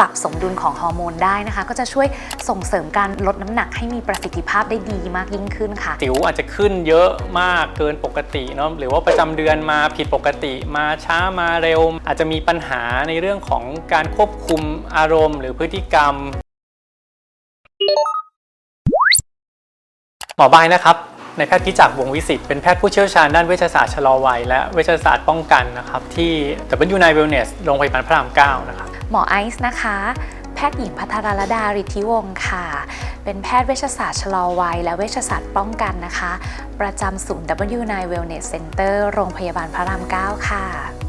รับสมดุลของฮอร์โมนได้นะคะ ก็จะช่วยส่งเสริมการลดน้ำหนักให้มีประสิทธิภาพได้ดีมากยิ่งขึ้นค่ะ สิวอาจจะขึ้นเยอะมากเกินปกติเนาะหรือว่าประจำเดือนมาผิดปกติมาช้ามาเร็ว อาจจะมีปัญหาในเรื่องของการควบคุมอารมณ์ หรือพฤติกรรม หมอบายนะครับในายแพทย์พิจักวงวิสิตเป็นแพทย์ผู้เชี่ยวชาญด้านเวชศาสตร์ชะลอวัยและเวชศาสตร์ป้องกันนะครับที่ W9 Wellness โรงพยาบาลพระราม 9 นะครับ หมอไอซ์นะคะ แพทย์หญิงพัทรลดาฤทธิวงศ์ค่ะ เป็นแพทย์เวชศาสตร์ชะลอวัย และเวชศาสตร์ป้องกันนะคะ ประจำศูนย์ W9 Wellness Center โรงพยาบาลพระราม 9 ค่ะ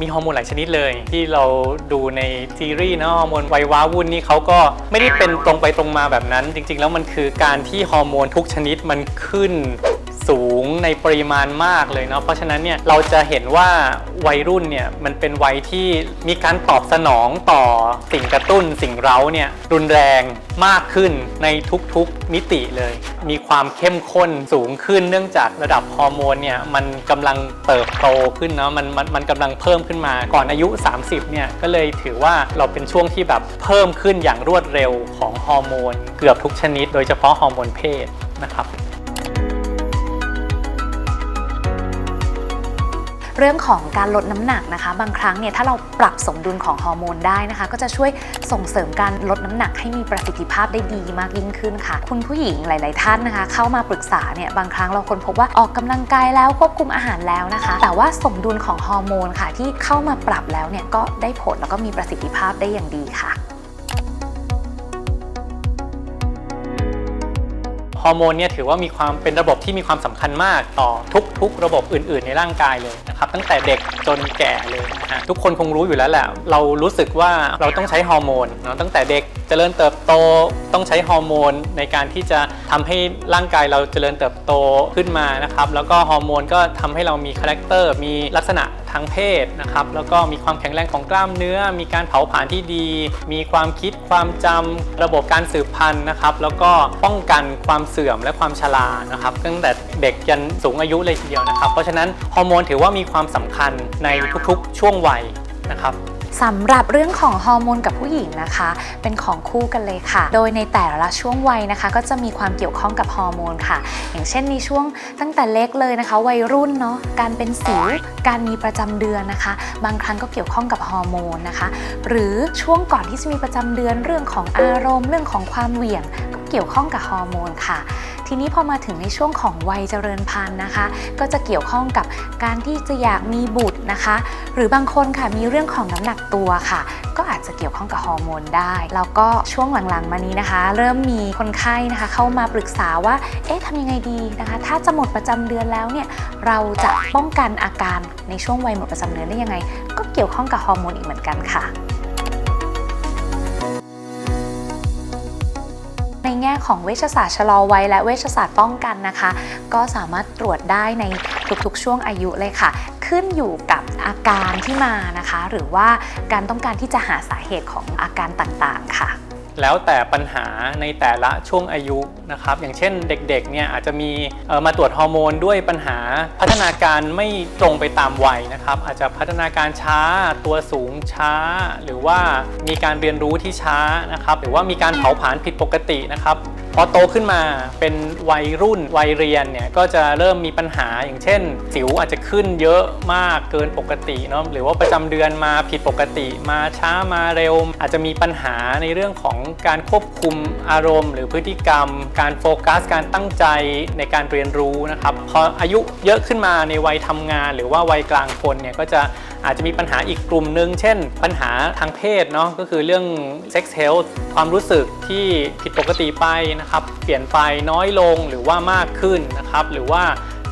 มีฮอร์โมนหลายชนิดเลย ที่เราดูในซีรีส์นะฮอร์โมนวัยว้าวุ่นนี่เขาก็ไม่ได้เป็นตรงไปตรงมาแบบนั้น จริง ๆ แล้วมันคือการที่ฮอร์โมนทุกชนิดมันขึ้น สูงในปริมาณมากเลยเนาะเพราะฉะนั้นเนี่ยเราจะเห็นว่าวัยรุ่นเนี่ยมันเป็นวัยที่มีการตอบสนองต่อสิ่งกระตุ้นสิ่งเร้าเนี่ยรุนแรงมากขึ้นในทุกๆมิติเลย มีความเข้มข้นสูงขึ้นเนื่องจากระดับฮอร์โมนเนี่ยมันกำลังเติบโตขึ้นเนาะมันมันมันกำลังเพิ่มขึ้นมาก่อนอายุ 30เนี่ยก็เลยถือว่าเราเป็นช่วงที่แบบเพิ่มขึ้นอย่างรวดเร็วของฮอร์โมน เกือบทุกชนิด โดยเฉพาะฮอร์โมนเพศนะครับ เรื่องของการลดน้ำหนักนะคะ บางครั้งเนี่ยถ้าเราปรับสมดุลของฮอร์โมนได้นะคะ ก็จะช่วยส่งเสริมการลดน้ำหนักให้มีประสิทธิภาพได้ดีมากยิ่งขึ้นค่ะ คุณผู้หญิงหลาย ๆ ท่านนะคะ เข้ามาปรึกษาเนี่ยบางครั้งเราคนพบว่าออกกำลังกายแล้วควบคุมอาหารแล้วนะคะ แต่ว่าสมดุลของฮอร์โมนค่ะ ที่เข้ามาปรับแล้วเนี่ยก็ได้ผลแล้วก็มีประสิทธิภาพได้อย่างดีค่ะ ฮอร์โมนเนี่ยถือว่ามีความเป็นระบบที่มีความสำคัญมากต่อทุก ๆ ระบบอื่น ๆ ในร่างกายเลยนะครับตั้งแต่เด็กจนแก่เลยนะฮะทุกคนคงรู้อยู่แล้วแหละเรารู้สึกว่าเราต้องใช้ฮอร์โมนเนาะตั้งแต่เด็กจเจริญเติบโตต้องใช้ฮอร์โมนในการที่จะทำให้ร่างกายเราเจริญเติบโตขึ้นมานะครับแล้วก็ฮอร์โมนก็ทำให้เรามีคาแรคเตอร์มีลักษณะ ทางเพศนะครับแล้วก็มีความแข็งแรงของกล้ามเนื้อ มีการเผาผลาญที่ดี มีความคิดความจำระบบการสืบพันธุ์นะครับ แล้วก็ป้องกันความเสื่อมและความชรานะครับตั้งแต่เด็กจนสูงอายุเลยทีเดียวนะครับ เพราะฉะนั้นฮอร์โมนถือว่ามีความสำคัญในทุกๆ ช่วงวัยนะครับ สำหรับเรื่องของฮอร์โมนกับผู้หญิงนะคะ เป็นของคู่กันเลยค่ะ โดยในแต่ละช่วงวัยนะคะ ก็จะมีความเกี่ยวข้องกับฮอร์โมนค่ะ อย่างเช่นในช่วงตั้งแต่เล็กเลยนะคะ วัยรุ่นเนาะการเป็นสิวการมีประจำเดือนนะคะ บางครั้งก็เกี่ยวข้องกับฮอร์โมนนะคะ หรือช่วงก่อนที่จะมีประจำเดือนเรื่องของอารมณ์ เรื่องของความเหวี่ยงก็เกี่ยวข้องกับฮอร์โมนค่ะทีนี้พอมาถึงในช่วงของวัยเจริญพันธุ์นะคะ ก็จะเกี่ยวข้องกับการที่จะอยากมีบุตร นะคะ หรือบางคนค่ะมีเรื่องของน้ำหนักตัวค่ะ ก็อาจจะเกี่ยวข้องกับฮอร์โมนได้ แล้วก็ช่วงหลังๆมานี้นะคะ เริ่มมีคนไข้นะคะ เข้ามาปรึกษาว่า เอ๊ะทำยังไงดีนะคะ ถ้าจะหมดประจำเดือนแล้วเนี่ยเราจะป้องกันอาการในช่วงวัยหมดประจำเดือนได้ยังไง ก็เกี่ยวข้องกับฮอร์โมนอีกเหมือนกันค่ะในแง่ของเวชศาสตร์ชะลอวัยและเวชศาสตร์ป้องกันนะคะ ก็สามารถตรวจได้ในทุกๆ ช่วงอายุเลยค่ะ ขึ้นอยู่กับอาการที่มานะคะ หรือว่าการต้องการที่จะหาสาเหตุของอาการต่างๆค่ะ แล้วแต่ปัญหาในแต่ละช่วงอายุนะครับ อย่างเช่นเด็กๆเนี่ยอาจจะมีมาตรวจฮอร์โมนด้วยปัญหาพัฒนาการไม่ตรงไปตามวัยนะครับ อาจจะพัฒนาการช้าตัวสูงช้า หรือว่ามีการเรียนรู้ที่ช้านะครับ หรือว่ามีการเผาผลาญผิดปกตินะครับ พอโตขึ้นมาเป็นวัยรุ่นวัยเรียนเนี่ยก็จะเริ่มมีปัญหาอย่างเช่น สิวอาจจะขึ้นเยอะมากเกินปกติเนาะหรือว่าประจำเดือนมาผิดปกติมาช้ามาเร็ว อาจจะมีปัญหาในเรื่องของการควบคุมอารมณ์ หรือพฤติกรรม การโฟกัส การตั้งใจในการเรียนรู้นะครับพออายุเยอะขึ้นมาในวัยทำงาน หรือว่าวัยกลางคนเนี่ยก็จะอาจจะมีปัญหาอีกกลุ่มหนึ่งเช่น ปัญหาทางเพศเนาะก็คือเรื่อง sex health ความรู้สึกที่ผิดปกติไปนะครับ เปลี่ยนไปน้อยลงหรือว่ามากขึ้นนะครับ หรือว่า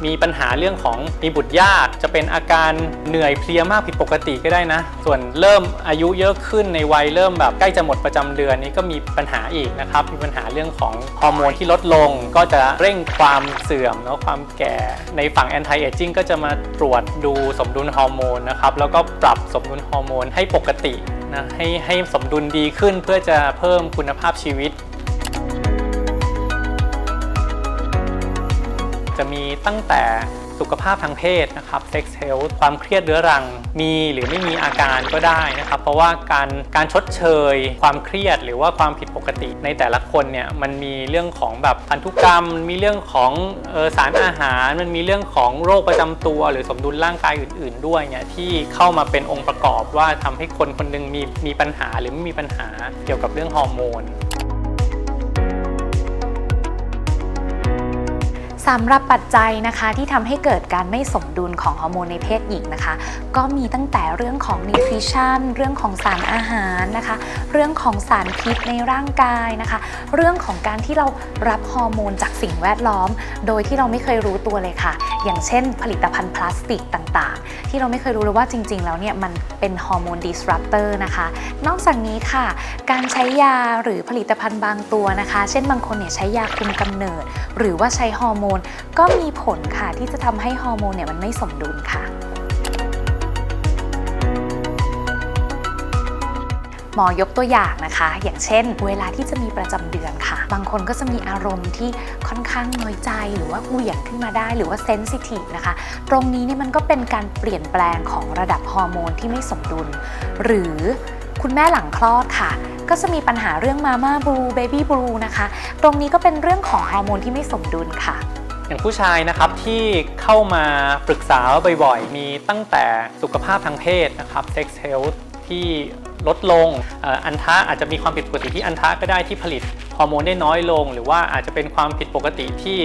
มีปัญหาเรื่องของมีบุตรยาก จะเป็นอาการเหนื่อยเพลียมากผิดปกติก็ได้นะ ส่วนเริ่มอายุเยอะขึ้นในวัยเริ่มแบบใกล้จะหมดประจำเดือนนี้ก็มีปัญหาอีกนะครับ มีปัญหาเรื่องของฮอร์โมนที่ลดลง ก็จะเร่งความเสื่อมเนาะความแก่ ในฝั่ง anti aging ก็จะมาตรวจดูสมดุลฮอร์โมนนะครับ แล้วก็ปรับสมดุลฮอร์โมนให้ปกตินะให้ให้สมดุลดีขึ้นเพื่อจะเพิ่มคุณภาพชีวิต จะมีตั้งแต่สุขภาพทางเพศนะครับ sex health ความเครียดเรื้อรัง มีหรือไม่มีอาการก็ได้นะครับ เพราะว่าการการชดเชย ความเครียดหรือว่าความผิดปกติ ในแต่ละคนเนี่ยมันมีเรื่องของแบบพันธุกรรม มีเรื่องของออสารอาหาร มันมีเรื่องของโรคประจำตัว หรือสมดุลร่างกายอื่น ๆ ด้วยเนี่ยที่เข้ามาเป็นองค์ประกอบว่าทำให้คนคนหนึงมีมีปัญหาหรือไม่มีปัญหาเกี่ยวกับเรื่องฮอร์โมน สำหรับปัจจัยนะคะที่ทำให้เกิดการไม่สมดุลของฮอร์โมนในเพศหญิงนะคะ ก็มีตั้งแต่เรื่องของ nutrition เรื่องของสารอาหารนะคะ เรื่องของสารพิษในร่างกายนะคะ เรื่องของการที่เรารับฮอร์โมนจากสิ่งแวดล้อม โดยที่เราไม่เคยรู้ตัวเลยค่ะ อย่างเช่น ผลิตภัณฑ์พลาสติกต่างๆ ที่เราไม่เคยรู้เลยว่าจริง ๆ แล้วเนี่ยมันเป็นฮอร์โมน disruptor นะคะ นอกจากนี้ค่ะ การใช้ยาหรือผลิตภัณฑ์บางตัวนะคะ เช่นบางคนเนี่ยใช้ยาคุมกำเนิด หรือว่าใช้ฮอร์โมนก็มีผลค่ะที่จะทำให้ฮอร์โมนเนี่ยมันไม่สมดุลค่ะหมอยกตัวอย่างนะคะ อย่างเช่น เวลาที่จะมีประจำเดือนค่ะ บางคนก็จะมีอารมณ์ที่ค่อนข้างน้อยใจหรือว่าเหวี่ยงขึ้นมาได้หรือว่าเซนซิทีฟนะคะ ตรงนี้เนี่ยมันก็เป็นการเปลี่ยนแปลงของระดับฮอร์โมนที่ไม่สมดุล หรือคุณแม่หลังคลอดค่ะ ก็จะมีปัญหาเรื่องมาม่าบลูเบบี้บลูนะคะ ตรงนี้ก็เป็นเรื่องของฮอร์โมนที่ไม่สมดุลค่ะ อย่างผู้ชายนะครับที่เข้ามาปรึกษาบ่อยๆ มีตั้งแต่สุขภาพทางเพศนะครับ sex health ที่ลดลงอันทะอาจจะมีความผิดปกติที่อันทะก็ได้ที่ผลิตฮอร์โมนได้น้อยลง หรือว่าอาจจะเป็นความผิดปกติที่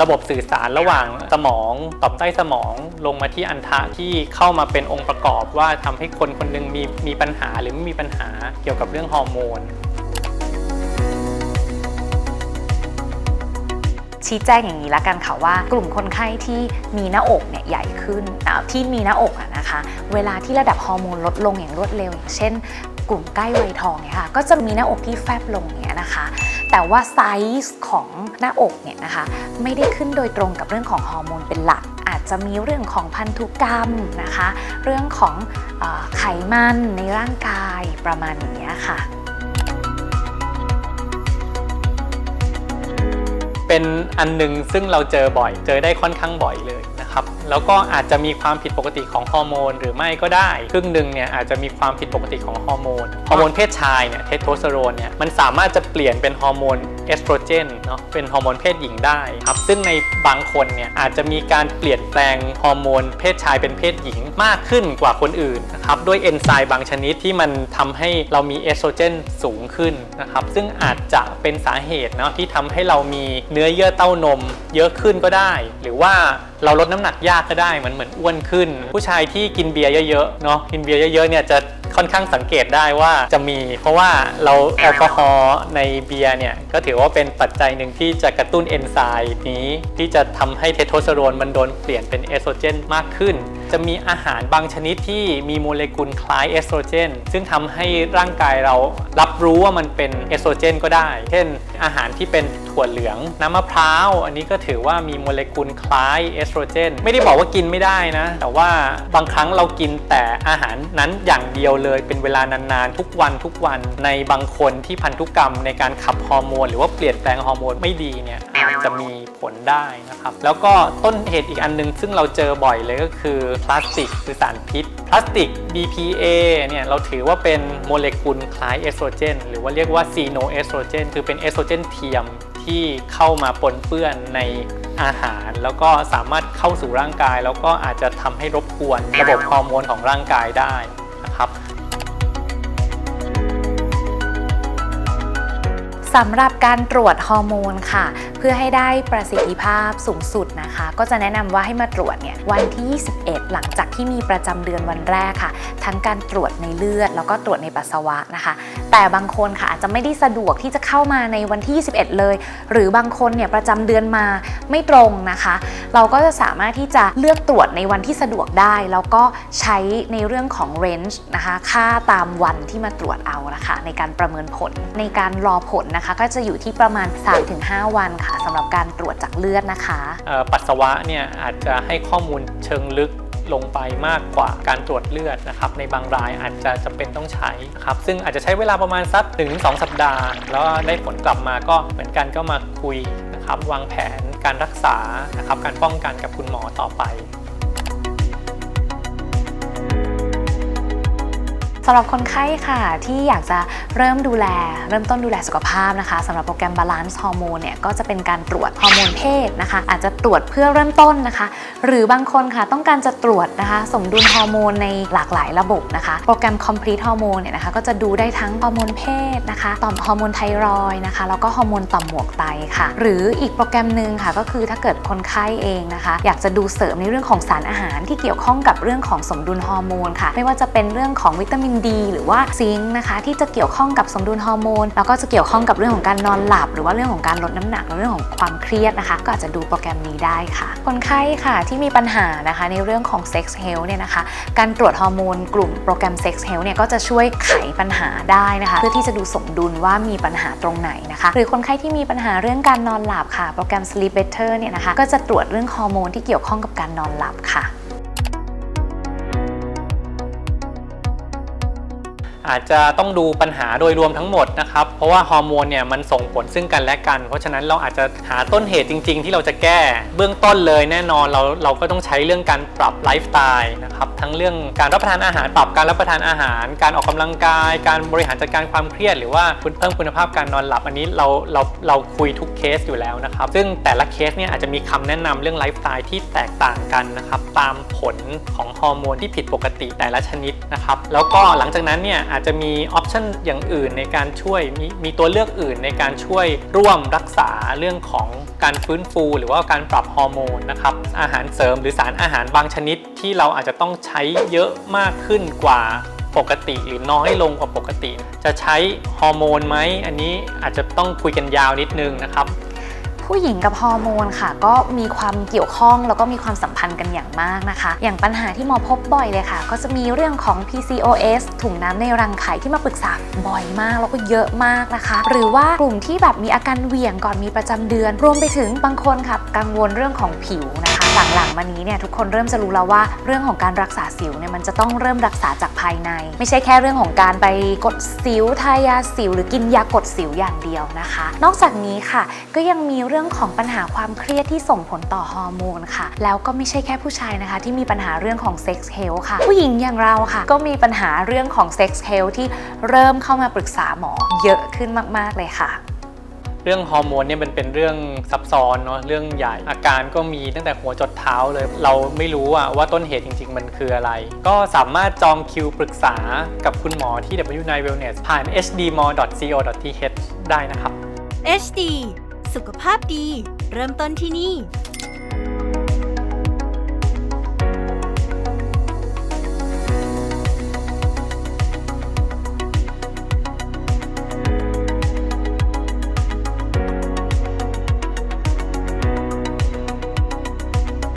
ระบบสื่อสารระหว่างสมองต่อมใต้สมองลงมาที่อันทะที่เข้ามาเป็นองค์ประกอบว่าทำให้คนคนหนึงมีมีปัญหาหรือไม่มีปัญหาเกี่ยวกับเรื่องฮอร์โมน ชี้แจงอย่างนี้ละกันค่ะว่า กลุ่มคนไข้ที่มีหน้าอกเนี่ยใหญ่ขึ้นที่มีหน้าอกอะนะคะ เวลาที่ระดับฮอร์โมนลดลงอย่างรวดเร็ว อย่างเช่น กลุ่มใกล้วัยทองเนี่ยค่ะก็จะมีหน้าอกที่แฟบลงเนี่ยนะคะ แต่ว่าไซส์ของหน้าอกเนี่ยนะคะไม่ได้ขึ้นโดยตรงกับเรื่องของฮอร์โมนเป็นหลักอาจจะมีเรื่องของพันธุกรรมนะคะ เรื่องของอไขมันในร่างกายประมาณอย่างเนี้ยค่ะ เป็นอันหนึ่งซึ่งเราเจอบ่อย เจอได้ค่อนข้างบ่อยเลยนะครับ แล้วก็อาจจะมีความผิดปกติของฮอร์โมนหรือไม่ก็ได้ ครึ่งหนึ่งเนี่ยอาจจะมีความผิดปกติของฮอร์โมนฮอร์โมนเพศชายเนี่ยเทสโทสเตอโรนเนี่ยมันสามารถจะเปลี่ยนเป็นฮอร์โมนเอสโตรเจนเนาะเป็นฮอร์โมนเพศหญิงได้ครับซึ่งในบางคนเนี่ยอาจจะมีการเปลี่ยนแปลงฮอร์โมนเพศชายเป็นเพศหญิงมากขึ้นกว่าคนอื่นนะครับด้วยเอนไซม์บางชนิดที่มันทำให้เรามีเอสโตรเจนสูงขึ้นนะครับซึ่งอาจจะเป็นสาเหตุเนาะที่ทำให้เรามีเนื้อเยื่อเต้านม เยอะขึ้นก็ได้ หรือว่าเราลดน้ำหนักยากก็ได้เหมือนเหมือนอ้วนขึ้น ผู้ชายที่กินเบียร์เยอะๆเนาะกินเบียร์เยอะๆเนี่ยจะค่อนข้างสังเกตได้ว่าจะมี เพราะว่าเราแอลกอฮอล์ในเบียร์เนี่ยก็ถือว่าเป็นปัจจัยหนึ่งที่จะกระตุ้นเอนไซม์นี้ ที่จะทำให้เทสโทสเตอโรนมันโดนเปลี่ยนเป็นเอสโตรเจนมากขึ้น จะมีอาหารบางชนิดที่มีโมเลกุลคล้ายเอสโตรเจนซึ่งทำให้ร่างกายเรารับรู้ว่ามันเป็นเอสโตรเจนก็ได้ เช่น อาหารที่เป็นถั่วเหลือง น้ำมะพร้าว อันนี้ก็ถือว่ามีโมเลกุลคล้ายเอสโตรเจน ไม่ได้บอกว่ากินไม่ได้นะ แต่ว่าบางครั้งเรากินแต่อาหารนั้นอย่างเดียวเลย เป็นเวลานานๆ ทุกวันทุกวันในบางคนที่พันธุกรรมในการขับฮอร์โมน หรือว่าเปลี่ยนแปลงฮอร์โมนไม่ดีเนี่ยอาจจะมีผลได้นะครับ แล้วก็ต้นเหตุอีกอันหนึง ซึ่งเราเจอบ่อยเลยก็คือพลาสติกคือสารพิษ พลาสติก BPA เนี่ยเราถือว่าเป็นโมเลกุลคล้ายเอสโตรเจนหรือว่าเรียกว่าซีโนเอสโตรเจนคือเป็นเอสโตรเจนเทียมที่เข้ามาปนเปื้อนในอาหาร แล้วก็สามารถเข้าสู่ร่างกาย แล้วก็อาจจะทำให้รบกวนระบบฮอร์โมนของร่างกายได้นะครับสำหรับการตรวจฮอร์โมนค่ะ เพื่อให้ได้ประสิทธิภาพสูงสุดนะคะ ก็จะแนะนำว่าให้มาตรวจเนี่ยวันที่ 21 หลังจากที่มีประจำเดือนวันแรกค่ะ ทั้งการตรวจในเลือด แล้วก็ตรวจในปัสสาวะนะคะ แต่บางคนค่ะอาจจะไม่ได้สะดวกที่จะเข้ามาในวันที่ 21 เลย หรือบางคนเนี่ยประจำเดือนมาไม่ตรงนะคะ เราก็จะสามารถที่จะเลือกตรวจในวันที่สะดวกได้ แล้วก็ใช้ในเรื่องของ range นะคะ ค่าตามวันที่มาตรวจเอานะคะ ในการประเมินผลในการรอผลนะคะ ก็จะอยู่ที่ประมาณ 3-5 วันค่ะสำหรับการตรวจจากเลือดนะคะ ปัสสาวะเนี่ยอาจจะให้ข้อมูลเชิงลึกลงไปมากกว่าการตรวจเลือดนะครับในบางรายอาจจะจำเป็นต้องใช้นะครับซึ่งอาจจะใช้เวลาประมาณสัก1-2 สัปดาห์ แล้วได้ผลกลับมาก็เหมือนกันก็มาคุยนะครับวางแผนการรักษานะครับการป้องกันกับคุณหมอต่อไปำหรับคนไข้ค่ะที่อยากจะเริ่มดูแล เริ่มต้นดูแลสุขภาพนะคะสำหรับโปรแกรม Balance Hormone เนี่ยก็จะเป็นการตรวจฮอร์โมนเพศนะคะ อาจจะตรวจเพื่อเริ่มต้นนะคะ หรือบางคนค่ะต้องการจะตรวจนะคะ สมดุลฮอร์โมนในหลากหลายระบบนะคะ โปรแกรม Complete Hormone เนี่ยนะคะก็จะดูได้ทั้งฮอร์โมนเพศนะคะต่อมฮอร์โมนไทรอยนะคะ แล้วก็ฮอร์โมนต่อมหมวกไตค่ะ หรืออีกโปรแกรมหนึ่งค่ะก็คือถ้าเกิดคนไข้เองนะคะ อยากจะดูเสริมในเรื่องของสารอาหารที่เกี่ยวข้องกับเรื่องของสมดุลฮอร์โมนค่ะ ไม่ว่าจะเป็นเรื่องของวิตามินดีหรือว่าซิงค์นะคะ ที่จะเกี่ยวข้องกับสมดุลฮอร์โมนแล้วก็จะเกี่ยวข้องกับเรื่องของการนอนหลับ หรือว่าเรื่องของการลดน้ำหนักหรือเรื่องของความเครียดนะคะ ก็อาจจะดูโปรแกรมนี้ได้ค่ะ คนไข้ค่ะที่มีปัญหานะคะในเรื่องของ Sex Health เนี่ยนะคะ การตรวจฮอร์โมนกลุ่มโปรแกรม Sex Health เนี่ยก็จะช่วยไขปัญหาได้นะคะ เพื่อที่จะดูสมดุลว่ามีปัญหาตรงไหนนะคะ หรือคนไข้ที่มีปัญหาเรื่องการนอนหลับค่ะ โปรแกรม Sleep Better เนี่ยนะคะ ก็จะตรวจเรื่องฮอร์โมนที่เกี่ยวข้องกับการนอนหลับค่ะ อาจจะต้องดูปัญหาโดยรวมทั้งหมดนะครับ เพราะว่าฮอร์โมนเนี่ยมันส่งผลซึ่งกันและกัน เพราะฉะนั้นเราอาจจะหาต้นเหตุจริง ๆ ที่เราจะแก้เบื้องต้นเลยแน่นอนเราเราก็ต้องใช้เรื่องการปรับไลฟ์สไตล์นะครับทั้งเรื่องการรับประทานอาหารปรับการรับประทานอาหาร การออกกำลังกาย การบริหารจัดการความเครียด หรือว่าเพิ่มคุณภาพการนอนหลับอันนี้เราเราเราคุยทุกเคสอยู่แล้วนะครับ ซึ่งแต่ละเคสเนี่ยอาจจะมีคำแนะนำเรื่องไลฟ์สไตล์ที่แตกต่างกันนะครับตามผลของฮอร์โมนที่ผิดปกติแต่ละชนิดนะครับแล้วก็หลังจากนั้นเนี่ยอาจจะมีออปชันอย่างอื่นในการช่วยมีมีตัวเลือกอื่นในการช่วยร่วมรักษาเรื่องของการฟื้นฟู หรือว่าการปรับฮอร์โมนนะครับอาหารเสริมหรือสารอาหารบางชนิดที่เราอาจจะต้องใช้เยอะมากขึ้นกว่าปกติหรือน้อยลงกว่าปกติ จะใช้ฮอร์โมนไหมอันนี้อาจจะต้องคุยกันยาวนิดนึงนะครับ ผู้หญิงกับฮอร์โมนค่ะ ก็มีความเกี่ยวข้องแล้วก็มีความสัมพันธ์กันอย่างมากนะคะ อย่างปัญหาที่หมอพบบ่อยเลยค่ะ ก็จะมีเรื่องของ PCOS ถุงน้ำในรังไข่ที่มาปรึกษาบ่อยมากแล้วก็เยอะมากนะคะ หรือว่ากลุ่มที่แบบมีอาการเหวี่ยงก่อนมีประจำเดือน รวมไปถึงบางคนค่ะ กังวลเรื่องของผิวนะคะ หลังๆมานี้เนี่ยทุกคนเริ่มจะรู้แล้วว่าเรื่องของการรักษาสิวเนี่ยมันจะต้องเริ่มรักษาจากภายใน ไม่ใช่แค่เรื่องของการไปกดสิวทายาสิว หรือกินยากดสิวอย่างเดียวนะคะ นอกจากนี้ค่ะ ก็ยังมีเรื่องของปัญหาความเครียดที่ส่งผลต่อฮอร์โมนค่ะ แล้วก็ไม่ใช่แค่ผู้ชายนะคะ ที่มีปัญหาเรื่องของเซ็กซ์เฮลท์ค่ะ ผู้หญิงอย่างเราค่ะ ก็มีปัญหาเรื่องของเซ็กซ์เฮลท์ที่เริ่มเข้ามาปรึกษาหมอเยอะขึ้นมาก ๆ เลยค่ะ เรื่องฮอร์โมนเนี่ยมันเป็นเรื่องซับซ้อนเนาะเรื่องใหญ่อาการก็มีตั้งแต่หัวจดเท้าเลย เราไม่รู้อะว่าต้นเหตุจริง ๆ มันคืออะไร ก็สามารถจองคิวปรึกษากับคุณหมอที่ W9 Wellness ผ่าน hdmall.co.th ได้นะครับ HD สุขภาพดี เริ่มต้นที่นี่